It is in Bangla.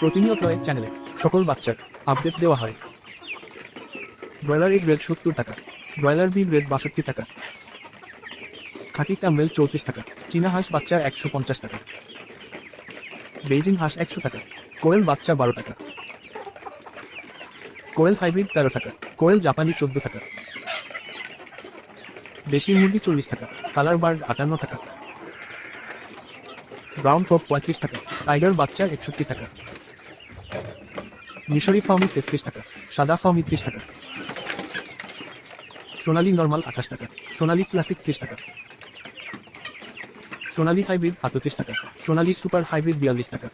প্রতিনিয়ত এই চ্যানেলে। সকল বাচ্চার আপডেট দেওয়া হয়। ব্রয়লার এ গ্রেড সত্তর টাকা, ব্রয়লার বি গ্রেড বাষট্টি টাকা। খাকি ক্যাম্বেল চৌত্রিশ টাকা, চীনা হাঁস বাচ্চা একশো পঞ্চাশ টাকা। বেইজিং হাঁস একশো টাকা, কোয়েল বাচ্চা বারো টাকা। কোয়েল হাইব্রিড তেরো টাকা, কোয়েল জাপানি চোদ্দ টাকা। দেশি মুরগি চল্লিশ টাকা, কালার বার্ড আটান্ন টাকা। ব্রাউন কক পঁয়ত্রিশ টাকা, টাইগার বাচ্চা একষট্টি টাকা। মিশরি ফার্মি তেত্রিশ টাকা, সাদা ফার্মি ত্রিশ টাকা, সোনালী নর্মাল আঠাশ টাকা, সোনালী ক্লাসিক ত্রিশ টাকা, সোনালী হাইব্রিড আটত্রিশ টাকা, সোনালী সুপার হাইব্রিড বিয়াল্লিশ টাকা